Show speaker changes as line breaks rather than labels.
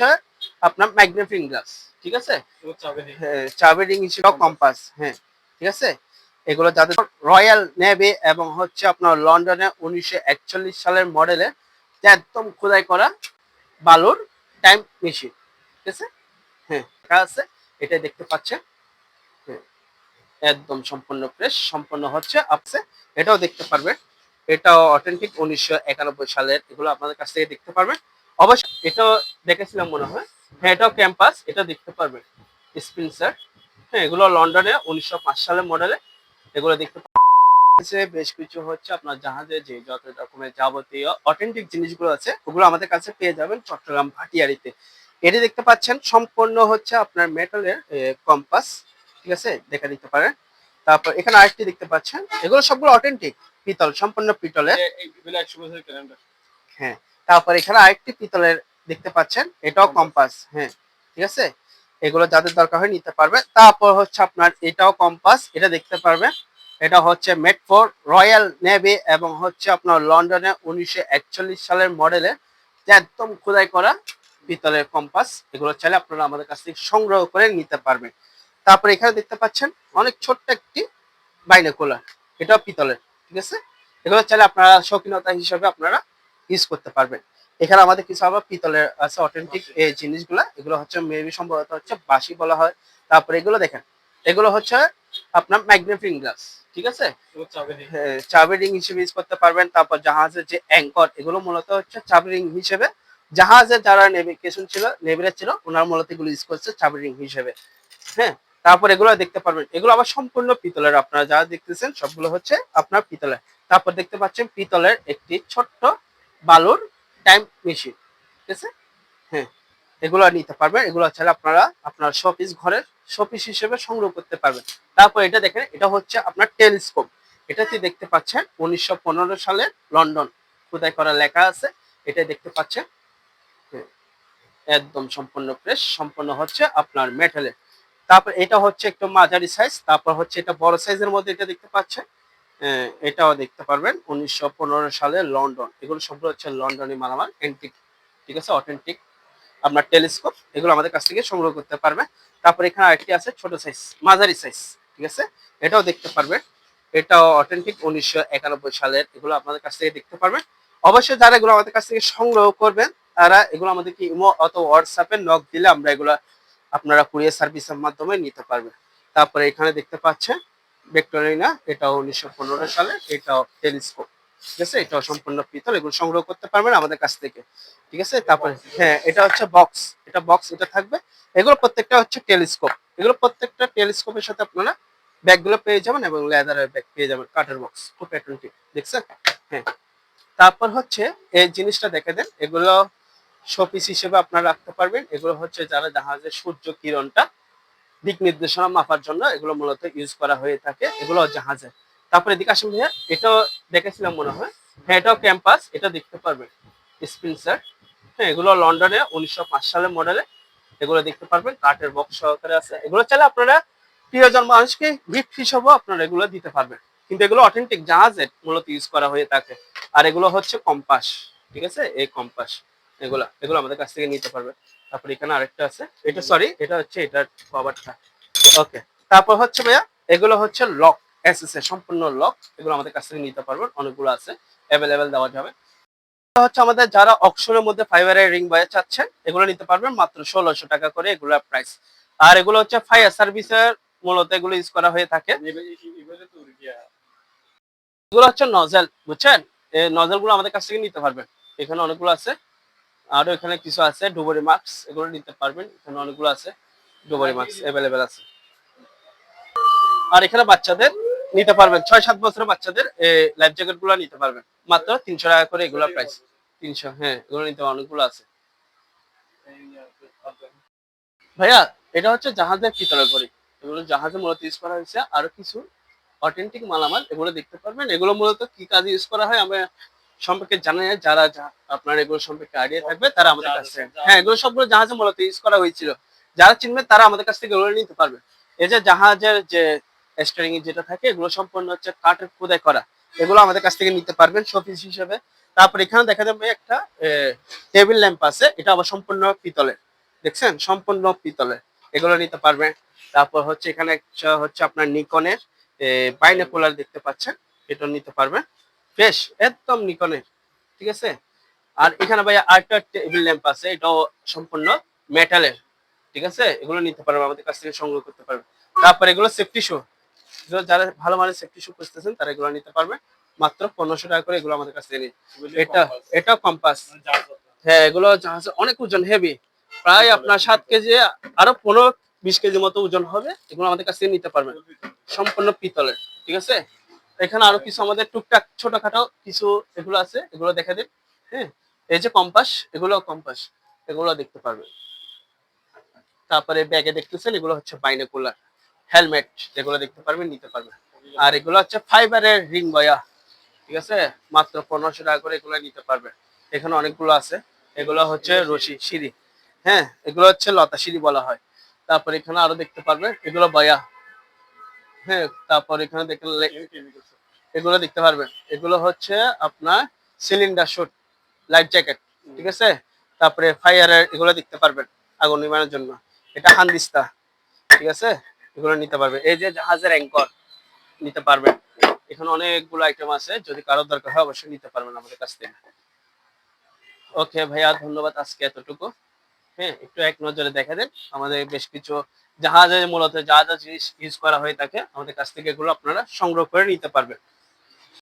হচ্ছে আপনার ম্যাগনেফিং গ্লাস ঠিক আছে? হ্যাঁ, চাবি হিসেবে কম্পাস হ্যাঁ ঠিক আছে? এগুলো যাদের রয়্যাল নেভি এবং হচ্ছে আপনার লন্ডনে উনিশশো একচল্লিশ সালের মডেলে একদম খোদাই করা বালুর টাইম মেশিন ঠিক আছে? হ্যাঁ আছে এটা দেখতে পাচ্ছেন। হ্যাঁ, একদম সম্পূর্ণ ফ্রেশ সম্পূর্ণ হচ্ছে আপসে এটাও দেখতে পারবেন। এটাও অথেন্টিক উনিশশো একানব্বই সালের এগুলো আপনাদের কাছ থেকে দেখতে পারবেন। অবশ্যই এটাও দেখেছিলাম মনে হয় হ্যাঁ এটাও ক্যাম্পাস এটা দেখতে পারবেন স্পিনসার হ্যাঁ এগুলো লন্ডনে উনিশশো পাঁচ সালের মডেলে এগুলো দেখতে বেশ কিছু হচ্ছে আপনার জাহাজে যে যত রকমের যাবতীয় অথেন্টিক জিনিসগুলো আছে ওগুলো আমাদের কাছে পেয়ে যাবেন চট্টগ্রাম ভাটিয়ারিতে এটি দেখতে পাচ্ছেন সম্পূর্ণ হচ্ছে আপনার মেটালের কম্পাস ঠিক আছে দেখা দিতে পারেন তারপর এখানে আরেকটি দেখতে পাচ্ছেন এগুলো সবগুলো অথেন্টিক পিতল সম্পূর্ণ পিতলের হ্যাঁ তারপর এখানে আরেকটি পিতলের দেখতে পাচ্ছেন এটাও কম্পাস হ্যাঁ ঠিক আছে? এগুলো যাদের দরকার হয় নিতে পারবে। তারপর হচ্ছে আপনার এটাও কম্পাস এটা দেখতে পারবেন এটা হচ্ছে মেড ফর রয়্যাল নেভি এবং হচ্ছে আপনার লন্ডনে উনিশশো একচল্লিশ সালের মডেলের একদম খোদাই করা পিতলের কম্পাস এগুলো চাইলে আপনারা আমাদের কাছ থেকে সংগ্রহ করে নিতে পারবেন। তারপর এখানে দেখতে পাচ্ছেন অনেক ছোট্ট একটি বাইনোকুলার এটাও পিতলের ঠিক আছে? এগুলো চাইলে আপনারা শৌখিনতা হিসেবে আপনারা ইউজ করতে পারবেন। এখানে আমাদের কিছু আবার পিতলের আছে অথেন্টিক এই জিনিসগুলো। এগুলো হচ্ছে মেবি সম্ভবত হচ্ছে বাসি বলা হয়। তারপরে এগুলো দেখেন এগুলো হচ্ছে আপনার ম্যাগনেফিং গ্লাস ঠিক আছে? হ্যাঁ, চাবি রিং হিসেবে ইউজ করতে পারবেন। তারপর জাহাজের যে অ্যাঙ্কর এগুলো মূলত হচ্ছে চাবি রিং হিসেবে। জাহাজে যারা নেভিগেশন ছিল নেভিরা ছিল ওনার মূলত এগুলো ইউজ করছে চাবি রিং হিসেবে। হ্যাঁ তারপর এগুলো দেখতে পারবেন। এগুলো আবার সম্পূর্ণ পিতলের আপনারা যা দেখতেছেন সবগুলো হচ্ছে আপনার পিতলের। তারপর দেখতে পাচ্ছেন পিতলের একটি ছোট্ট বালুর টাইম মেশিন ঠিক আছে? হ্যাঁ এগুলো নিতে পারবেন। এগুলো ছাড়া আপনারা আপনার শোপিস ঘরের শোপিস হিসেবে সংগ্রহ করতে পারবেন। তারপর এটা দেখেন এটা হচ্ছে আপনার টেলিস্কোপ এটাতে দেখতে পাচ্ছেন? উনিশশো সালে লন্ডন। খোদাই করা লেখা আছে? এটা দেখতে পাচ্ছেন। হ্যাঁ, একদম সম্পূর্ণ ফ্রেশ সম্পূর্ণ হচ্ছে আপনার মেটালের তারপর এটা হচ্ছে একটু মাঝারি সাইজ তারপর হচ্ছে এটা বড় সাইজের মধ্যে এটা দেখতে পাচ্ছেন। এটাও দেখতে পারবেন, উনিশশো পনেরো সালে লন্ডন। এগুলো সবগুলো হচ্ছে লন্ডনে মালামাল এন্টিক ঠিক আছে? অথেন্টিক আপনার টেলিস্কোপ এগুলো আমাদের কাছ থেকে সংগ্রহ করতে পারবে। তারপর এখানে আরেকটি আছে, ছোট সাইজ মাঝারি সাইজ ঠিক আছে? এটাও দেখতে পারবেন এটাও অথেন্টিক উনিশশো একানব্বই সালের। এগুলো আপনাদের কাছ থেকে দেখতে পারবেন অবশ্যই যারা এগুলো আমাদের কাছ থেকে সংগ্রহ করবেন, তারা এগুলো আমাদেরকে ইমো অথবা হোয়াটসঅ্যাপে নক দিলে আমরা এগুলো আপনারা কুরিয়ার সার্ভিসের মাধ্যমে নিতে পারবেন তারপরে এখানে দেখতে পাচ্ছেন ভিক্টোরিনা এটাও উনিশশো পনেরো সালে, এটাও টেলিস্কোপ ঠিক আছে? এটাও সম্পূর্ণ পিতল এগুলো সংগ্রহ করতে পারবেন আমাদের কাছ থেকে, ঠিক আছে? তারপরে হ্যাঁ এটা হচ্ছে বক্স এটা বক্স এটা থাকবে। এগুলো প্রত্যেকটা হচ্ছে টেলিস্কোপ এগুলো প্রত্যেকটা টেলিস্কোপের সাথে আপনারা ব্যাগগুলো পেয়ে যাবেন এবং লেদারের ব্যাগ পেয়ে যাবেন কাঠের বক্স খুব অ্যাট্রাক্টিভ দেখছেন? হ্যাঁ তারপর হচ্ছে এই জিনিসটা দেখে দেন, এগুলো শোপিস হিসেবে আপনারা রাখতে পারবেন, এগুলো হচ্ছে যারা জাহাজের সূর্য কিরণটা দিক নির্দেশনা মাপার জন্য এগুলো মূলত ইউজ করা হয়ে থাকে, এগুলো জাহাজে। তারপরে এদিকে আসেন ভাইয়া, এটাও দেখেছিলাম মনে হয়। হ্যাঁ এটাও ক্যাম্পাস এটা দেখতে পারবেন। স্পিনসার হ্যাঁ এগুলো লন্ডনে উনিশশো পাঁচ সালের মডেলে এগুলো দেখতে পারবেন, কাঠের বক্স সহকারে আছে। এগুলো চাইলে আপনারা প্রিয়জন মানুষকে গিফট হিসেবেও আপনারা এগুলো দিতে পারবেন। কিন্তু এগুলো অথেন্টিক জাহাজের মূলত ইউজ করা হয়ে থাকে। আর এগুলো হচ্ছে কম্পাস ঠিক আছে? এই কম্পাস এগুলো এগুলো আমাদের কাছ থেকে নিতে পারবে। তারপর এখানে আরেকটা আছে। এটা সরি এটা হচ্ছে এটার কভারটা ওকে তারপর হচ্ছে ভাইয়া এগুলো হচ্ছে লক এসএস সম্পূর্ণ লক এগুলো আমাদের কাছ থেকে নিতে পারবেন। অনেকগুলো আছে অ্যাভেলেবেল দেওয়া যাবে। হচ্ছে আমাদের যারা অক্সরের মধ্যে ফাইবারের রিং বয়ে চাচ্ছেন এগুলো নিতে পারবেন মাত্র ষোলোশো টাকা করে এগুলোর প্রাইস আর এগুলো হচ্ছে ফায়ার সার্ভিসের মূলত এগুলো ইউজ করা হয়ে থাকে। এগুলো হচ্ছে নজেল বুঝছেন? এই নজেলগুলো আমাদের কাছ থেকে নিতে পারবেন। এখানে অনেকগুলো আছে। আরও এখানে কিছু আছে, ডুবরি মার্কস এগুলো নিতে পারবেন। এখানে অনেকগুলো আছে, ডুবরি মার্কস অ্যাভেলেবেল আছে। আর এখানে বাচ্চাদের নিতে পারবেন ছয় সাত বছরের বাচ্চাদের লাইফ জ্যাকেটগুলো নিতে পারবেন। মাত্র তিনশো টাকা করে এগুলো প্রাইস তিনশো হ্যাঁ এগুলো নিতে অনেকগুলো আছে। ভাইয়া, এটা হচ্ছে জাহাজের পিতলের ঘড়ি। এগুলো জাহাজে মূলত ইউজ করা হয়েছে। আরও কিছু অথেন্টিক মালামাল, এগুলো দেখতে পারবেন। এগুলো মূলত কি কাজে ইউজ করা হয়? আমরা সম্পর্কে জানা যায় যারা আপনার এগুলো সম্পর্কে আইডিয়া থাকবে তারা আমাদের কাছ থেকে হ্যাঁ এগুলো সবগুলো জাহাজে মূলত ইউজ করা হয়েছিল। যারা চিনবে তারা আমাদের কাছ থেকে এগুলো নিতে পারবে। এই যে জাহাজের যে স্টারিং যেটা থাকে এগুলো সম্পূর্ণ হচ্ছে কাঠের খোদাই করা। এগুলো আমাদের কাছ থেকে নিতে পারবেন শোপিস হিসেবে। তারপর এখানে দেখা যাবে একটা টেবিল ল্যাম্প আছে। এটা আবার সম্পূর্ণ পিতলের। দেখছেন? সম্পূর্ণ পিতলের। এগুলো নিতে পারবেন তারপর হচ্ছে এখানে হচ্ছে আপনার নিকনের বাইনাকুলার দেখতে পাচ্ছেন। এটা নিতে পারবেন ফ্রেশ একদম নিকনের ঠিক আছে? আর এখানে ভাই আরেকটা টেবিল ল্যাম্প আছে এটাও সম্পূর্ণ মেটালের ঠিক আছে? এগুলো নিতে পারবেন আমাদের কাছ থেকে সংগ্রহ করতে পারবেন তারপর এগুলো সেফটি শো যারা ভালো মানের সেফটি শু খুঁজতেছেন তারা এগুলো নিতে পারবে। মাত্র পনেরোশো টাকা করে এগুলো আমাদের কাছ থেকে এটা এটা কম্পাস হ্যাঁ এগুলো জাহাজে অনেক ওজন হেভি প্রায় আপনার সাত কেজি আরও পনেরো বিশ কেজি মতো ওজন হবে এগুলো আমাদের কাছ থেকে নিতে পারবেন। সম্পূর্ণ পিতলের ঠিক আছে? এখানে আরও কিছু আমাদের টুকটাক ছোটখাটো কিছু এগুলো আছে, এগুলো দেখে দিন হ্যাঁ? এই যে কম্পাস এগুলো কম্পাস, এগুলো দেখতে পারবে তারপরে ব্যাগে দেখতেছেন, এগুলো হচ্ছে বাইনাকুলার হেলমেট যেগুলো দেখতে পারবেন, নিতে পারবেন। আর এগুলো হচ্ছে ফাইবারের রিং বয়া ঠিক আছে? মাত্র পনেরোশো টাকা করে এগুলো নিতে পারবেন। এখানে অনেকগুলো আছে, এগুলো হচ্ছে রশি, সিঁড়ি হ্যাঁ? এগুলো হচ্ছে লতা সিঁড়ি বলা হয়। তারপরে এখানে আরও দেখতে পারবেন, এগুলো বয়া হ্যাঁ তারপর এখানে দেখেন এগুলো দেখতে পারবেন। এগুলো হচ্ছে আপনার সিলিন্ডার শুট লাইফ জ্যাকেট ঠিক আছে? তারপরে ফায়ারের এগুলো দেখতে পারবেন আগুন নির্মাণের জন্য। এটা হান্দিস্তা ঠিক আছে? এগুলো নিতে পারবেন। এই যে জাহাজের অ্যাঙ্কর নিতে পারবেন। এখানে অনেকগুলো আইটেম আছে যদি কারোর দরকার হয় অবশ্যই নিতে পারবেন আমাদের কাছ থেকে। ওকে ভাইয়া ধন্যবাদ আজকে এতটুকু। হ্যাঁ একটু এক নজরে দেখা দেন। আমাদের বেশ কিছু জাহাজে মূলত যা যা জিনিস ইউজ করা হয়ে থাকে আমাদের কাছ থেকে এগুলো আপনারা সংগ্রহ করে নিতে পারবেন।